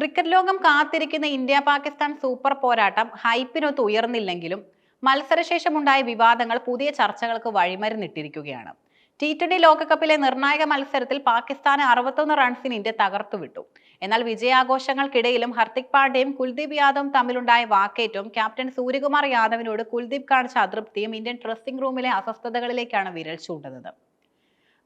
Cricket ലോകം കാത്തിരിക്കുന്ന India Pakistan super പോരാട്ടം ഹൈപ്പിനൊത്ത് ഉയർന്നില്ലെങ്കിലും മത്സരശേഷമുണ്ടായ വിവാദങ്ങൾ പുതിയ ചർച്ചകൾക്ക് വഴിമരുന്നിട്ടിരിക്കുകയാണ്. ടി ട്വന്റി ലോകകപ്പിലെ നിർണായക മത്സരത്തിൽ പാകിസ്ഥാന് അറുപത്തൊന്ന് റൺസിന് ഇന്ത്യ തകർത്തുവിട്ടു. എന്നാൽ വിജയാഘോഷങ്ങൾക്കിടയിലും ഹർദിക് പാണ്ഡ്യയും കുൽദീപ് യാദവും തമ്മിലുണ്ടായ വാക്കേറ്റവും ക്യാപ്റ്റൻ സൂര്യകുമാർ യാദവിനോട് കുൽദീപ് കാണിച്ച അതൃപ്തിയും ഇന്ത്യൻ ഡ്രസ്സിംഗ് റൂമിലെ അസ്വസ്ഥതകളിലേക്കാണ് വിരൽ ചൂണ്ടുന്നത്.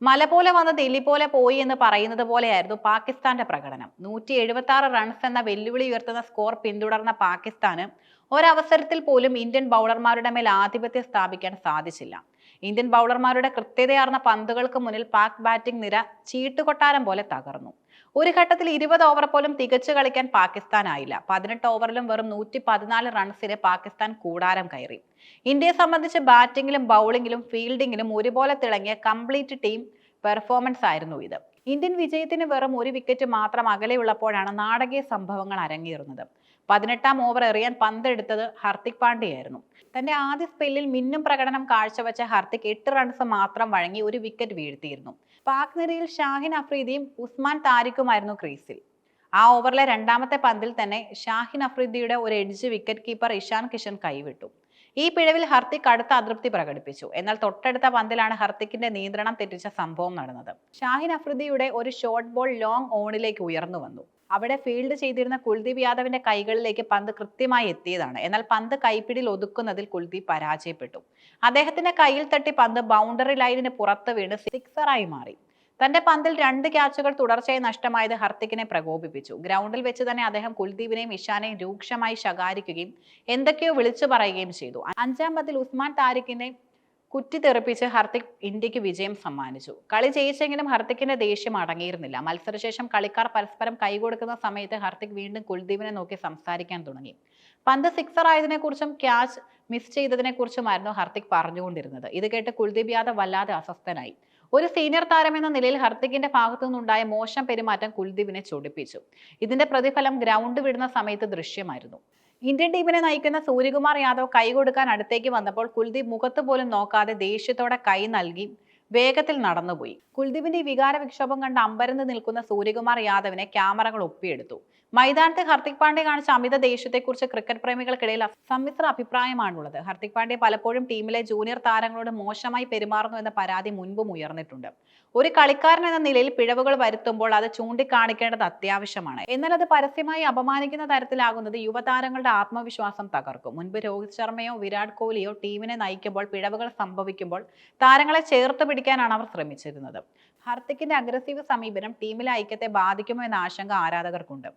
മല പോലെ വന്ന് തെല്ലി പോലെ പോയി എന്ന് പറയുന്നത് പോലെയായിരുന്നു പാകിസ്ഥാന്റെ പ്രകടനം. നൂറ്റി എഴുപത്തി ആറ് റൺസ് എന്ന വെല്ലുവിളി ഉയർത്തുന്ന സ്കോർ പിന്തുടർന്ന പാകിസ്ഥാന് ഒരവസരത്തിൽ പോലും ഇന്ത്യൻ ബൗളർമാരുടെ മേൽ ആധിപത്യം സ്ഥാപിക്കാൻ സാധിച്ചില്ല. ഇന്ത്യൻ ബൗളർമാരുടെ കൃത്യതയാർന്ന പന്തുകൾക്ക് മുന്നിൽ പാക് ബാറ്റിംഗ് നിര ചീട്ടുകൊട്ടാരം പോലെ തകർന്നു. ഒരു ഘട്ടത്തിൽ ഇരുപത് ഓവർ പോലും തികച്ചു കളിക്കാൻ പാകിസ്ഥാനായില്ല പതിനെട്ട് ഓവറിലും വെറും നൂറ്റി പതിനാല് റൺസിന് പാകിസ്ഥാൻ കൂടാരം കയറി. ഇന്ത്യയെ സംബന്ധിച്ച് ബാറ്റിംഗിലും ബൗളിംഗിലും ഫീൽഡിംഗിലും ഒരുപോലെ തിളങ്ങിയ കംപ്ലീറ്റ് ടീം പെർഫോമൻസ് ആയിരുന്നു ഇത്. ഇന്ത്യൻ വിജയത്തിന് വെറും ഒരു വിക്കറ്റ് മാത്രം അകലെയുള്ളപ്പോഴാണ് നാടകീയ സംഭവങ്ങൾ അരങ്ങേറുന്നത്. പതിനെട്ടാം ഓവർ എറിയാൻ പന്തെടുത്തത് ഹർദിക് പാണ്ഡ്യയായിരുന്നു. തന്റെ ആദ്യ സ്പെല്ലിൽ മിന്നും പ്രകടനം കാഴ്ചവെച്ച ഹർദിക് എട്ട് റൺസ് മാത്രം വഴങ്ങി ഒരു വിക്കറ്റ് വീഴ്ത്തിയിരുന്നു. പാക് നിരയിൽ ഷാഹിൻ അഫ്രീദിയും ഉസ്മാൻ താരിഖുമായിരുന്നു ക്രീസിൽ. ആ ഓവറിലെ രണ്ടാമത്തെ പന്തിൽ തന്നെ ഷാഹിൻ അഫ്രീദിയുടെ ഒരു edge wicket keeper Ishan Kishan കൈവിട്ടു. ഈ പിഴവിൽ ഹർത്തിക് അടുത്ത അതൃപ്തി പ്രകടിപ്പിച്ചു. എന്നാൽ തൊട്ടടുത്ത പന്തിലാണ് ഹർത്തിക്കിന്റെ നിയന്ത്രണം തെറ്റിച്ച സംഭവം നടന്നത്. ഷാഹിൻ അഫ്രീദിയുടെ ഒരു ഷോർട്ട് ബോൾ ലോങ് ഓണിലേക്ക് ഉയർന്നു വന്നു. അവിടെ ഫീൽഡ് ചെയ്തിരുന്ന കുൽദീപ് യാദവിന്റെ കൈകളിലേക്ക് പന്ത് കൃത്യമായി എത്തിയതാണ്. എന്നാൽ പന്ത് കൈപ്പിടിയിൽ ഒതുക്കുന്നതിൽ കുൽദീപ് പരാജയപ്പെട്ടു. അദ്ദേഹത്തിന്റെ കയ്യിൽ തട്ടി പന്ത് ബൗണ്ടറി ലൈനിന് പുറത്ത് വീണ് സിക്സറായി മാറി. തന്റെ പന്തിൽ രണ്ട് ക്യാച്ചുകൾ തുടർച്ചയായി നഷ്ടമായത് ഹർത്തിക്കിനെ പ്രകോപിപ്പിച്ചു. ഗ്രൗണ്ടിൽ വെച്ച് തന്നെ അദ്ദേഹം കുൽദീപിനെയും ഇഷാനെയും രൂക്ഷമായി ശകാരിക്കുകയും എന്തൊക്കെയോ വിളിച്ചു പറയുകയും ചെയ്തു. അഞ്ചാം പന്തിൽ ഉസ്മാൻ താരിഖിനെ കുറ്റിത്തെറിപ്പിച്ച് ഹർത്തിക് ഇന്ത്യയ്ക്ക് വിജയം സമ്മാനിച്ചു. കളി ജയിച്ചെങ്കിലും ഹർത്തിക്കിന്റെ ദേഷ്യം അടങ്ങിയിരുന്നില്ല. മത്സരശേഷം കളിക്കാർ പരസ്പരം കൈകൊടുക്കുന്ന സമയത്ത് ഹർത്തിക് വീണ്ടും കുൽദീപിനെ നോക്കി സംസാരിക്കാൻ തുടങ്ങി. പന്ത് സിക്സർ ആയതിനെ കുറിച്ചും ക്യാച്ച് മിസ് ചെയ്തതിനെ കുറിച്ചുമായിരുന്നു ഹർത്തിക് പറഞ്ഞുകൊണ്ടിരുന്നത്. ഇത് കേട്ട് കുൽദീപ് യാദവ് വല്ലാതെ അസ്വസ്ഥനായി. ഒരു സീനിയർ താരം എന്ന നിലയിൽ ഹർത്തിക്കിന്റെ ഭാഗത്തു നിന്നുണ്ടായ മോശം പെരുമാറ്റം കുൽദീപിനെ ചൊടിപ്പിച്ചു. ഇതിന്റെ പ്രതിഫലം ഗ്രൗണ്ട് വിടുന്ന സമയത്ത് ദൃശ്യമായിരുന്നു. ഇന്ത്യൻ ടീമിനെ നയിക്കുന്ന സൂര്യകുമാർ യാദവ് കൈ കൊടുക്കാൻ അടുത്തേക്ക് വന്നപ്പോൾ കുൽദീപ് മുഖത്ത് പോലും നോക്കാതെ ദേഷ്യത്തോടെ കൈ നൽകി. വേഗത്തിൽ നടന്നുപോയി. കുൽദീപിന്റെ വികാര വിക്ഷോഭം കണ്ട് അമ്പരന്ന് നിൽക്കുന്ന സൂര്യകുമാർ യാദവിനെ ക്യാമറകൾ ഒപ്പിയെടുത്തു. മൈതാനത്ത് ഹർദിക് പാണ്ഡ്യ കാണിച്ച അമിത ദേഷ്യത്തെക്കുറിച്ച് ക്രിക്കറ്റ് പ്രേമികൾക്കിടയിൽ സമ്മിശ്ര അഭിപ്രായമാണുള്ളത്. ഹർദിക് പാണ്ഡ്യ പലപ്പോഴും ടീമിലെ ജൂനിയർ താരങ്ങളോട് മോശമായി പെരുമാറുന്നു എന്ന പരാതി മുൻപും ഉയർന്നിട്ടുണ്ട്. ഒരു കളിക്കാരൻ എന്ന നിലയിൽ പിഴവുകൾ വരുത്തുമ്പോൾ അത് ചൂണ്ടിക്കാണിക്കേണ്ടത് അത്യാവശ്യമാണ്. എന്നാൽ അത് പരസ്യമായി അപമാനിക്കുന്ന തരത്തിലാകുന്നത് യുവതാരങ്ങളുടെ ആത്മവിശ്വാസം തകർക്കും. മുൻപ് രോഹിത് ശർമ്മയോ വിരാട് കോഹ്ലിയോ ടീമിനെ നയിക്കുമ്പോൾ പിഴവുകൾ സംഭവിക്കുമ്പോൾ താരങ്ങളെ ചേർത്ത് പിടിക്കാനാണ് അവർ ശ്രമിച്ചിരുന്നത്. ഹർദിക്കിന്റെ അഗ്രസീവ് സമീപനം ടീമിലെ ഐക്യത്തെ ബാധിക്കുമോ എന്ന ആശങ്ക ആരാധകർക്കുണ്ട്.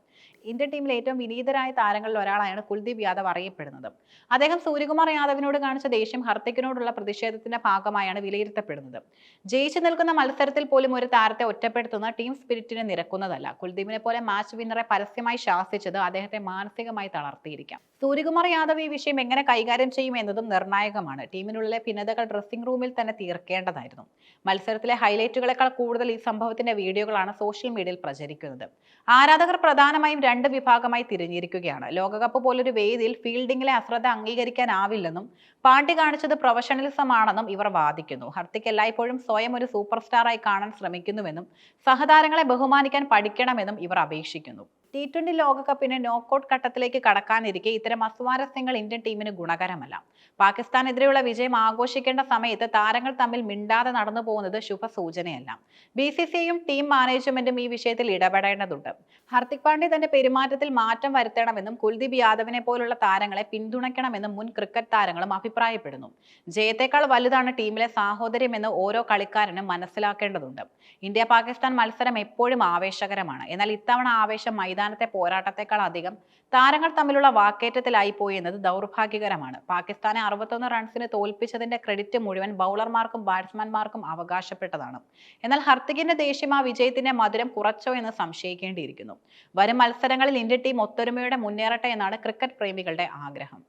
ഇന്ത്യൻ ടീമിലെ ഏറ്റവും വിനീതരായ താരങ്ങളിൽ ഒരാളായാണ് കുൽദീപ് യാദവ് അറിയപ്പെടുന്നത്. അദ്ദേഹം സൂര്യകുമാർ യാദവിനോട് കാണിച്ച ദേഷ്യം ഹർത്തിക്കിനോടുള്ള പ്രതിഷേധത്തിന്റെ ഭാഗമായാണ് വിലയിരുത്തപ്പെടുന്നത്. ജയിച്ചു നിൽക്കുന്ന മത്സരത്തിൽ പോലും ഒരു താരത്തെ ഒറ്റപ്പെടുത്തുന്ന ടീം സ്പിരിറ്റിനെ നിരക്കുന്നതല്ല. കുൽദീപിനെ പോലെ മാച്ച് വിന്നറെ പരസ്യമായി ശാസിച്ചത് അദ്ദേഹത്തെ മാനസികമായി തളർത്തിയിരിക്കാം. സൂര്യകുമാർ യാദവ് ഈ വിഷയം എങ്ങനെ കൈകാര്യം ചെയ്യും എന്നതും നിർണായകമാണ്. ടീമിനുള്ളിലെ ഭിന്നതകൾ ഡ്രസ്സിംഗ് റൂമിൽ തന്നെ തീർക്കേണ്ടതായിരുന്നു. മത്സരത്തിലെ ഹൈലൈറ്റുകളെക്കാൾ കൂടുതൽ ഈ സംഭവത്തിന്റെ വീഡിയോകളാണ് സോഷ്യൽ മീഡിയയിൽ പ്രചരിക്കുന്നത്. ആരാധകർ പ്രധാനമായും രണ്ട് വിഭാഗമായി തിരിഞ്ഞിരിക്കുകയാണ്. ലോകകപ്പ് പോലൊരു വേദിയിൽ ഫീൽഡിംഗിലെ അശ്രദ്ധ അംഗീകരിക്കാനാവില്ലെന്നും പാണ്ഡ്യ കാണിച്ചത് പ്രൊഫഷണലിസമാണെന്നും ഇവർ വാദിക്കുന്നു. ഹർത്തിക് എല്ലായ്പ്പോഴും സ്വയം ഒരു സൂപ്പർ സ്റ്റാറായി കാണാൻ ശ്രമിക്കുന്നുവെന്നും സഹതാരങ്ങളെ ബഹുമാനിക്കാൻ പഠിക്കണമെന്നും ഇവർ അപേക്ഷിക്കുന്നു. ടി ട്വന്റി ലോകകപ്പിന് നോക്കൌട്ട് ഘട്ടത്തിലേക്ക് കടക്കാനിരിക്കെ ഇത്തരം അസ്വാരസ്യങ്ങൾ ഇന്ത്യൻ ടീമിന് ഗുണകരമല്ല. പാകിസ്ഥാനെതിരെയുള്ള വിജയം ആഘോഷിക്കേണ്ട സമയത്ത് താരങ്ങൾ തമ്മിൽ മിണ്ടാതെ നടന്നു പോകുന്നത് ശുഭസൂചനയല്ല. ബി സി സിയും ടീം മാനേജ്മെന്റും ഈ വിഷയത്തിൽ ഇടപെടേണ്ടതുണ്ട്. ഹർദിക് പാണ്ഡ്യ തന്റെ പെരുമാറ്റത്തിൽ മാറ്റം വരുത്തണമെന്നും കുൽദീപ് യാദവിനെ പോലുള്ള താരങ്ങളെ പിന്തുണയ്ക്കണമെന്നും മുൻ ക്രിക്കറ്റ് താരങ്ങളും അഭിപ്രായപ്പെടുന്നു. ജയത്തേക്കാൾ വലുതാണ് ടീമിലെ സാഹോദര്യമെന്ന് ഓരോ കളിക്കാരനും മനസ്സിലാക്കേണ്ടതുണ്ട്. ഇന്ത്യ പാകിസ്ഥാൻ മത്സരം എപ്പോഴും ആവേശകരമാണ്. എന്നാൽ ഇത്തവണ ആവേശം മൈതാനത്തെ പോരാട്ടത്തെക്കാൾ അധികം താരങ്ങൾ തമ്മിലുള്ള വാക്കേറ്റത്തിലായി പോയി എന്നത് ദൗർഭാഗ്യകരമാണ്. പാകിസ്ഥാനെ അറുപത്തൊന്ന് റൺസിന് തോൽപ്പിച്ചതിന്റെ ക്രെഡിറ്റ് മുഴുവൻ ബൗളർമാർക്കും ബാറ്റ്സ്മാൻമാർക്കും അവകാശപ്പെട്ടതാണ്. എന്നാൽ ഹർത്തികിന്റെ ദേഷ്യം ആ വിജയത്തിന്റെ മധുരം കുറച്ചോ എന്ന് സംശയിക്കേണ്ടിയിരിക്കുന്നു. വരും മത്സരങ്ങളിൽ ഇന്ത്യൻ ടീം ഒത്തൊരുമയോടെ മുന്നേറട്ടെ എന്നാണ് ക്രിക്കറ്റ് പ്രേമികളുടെ ആഗ്രഹം.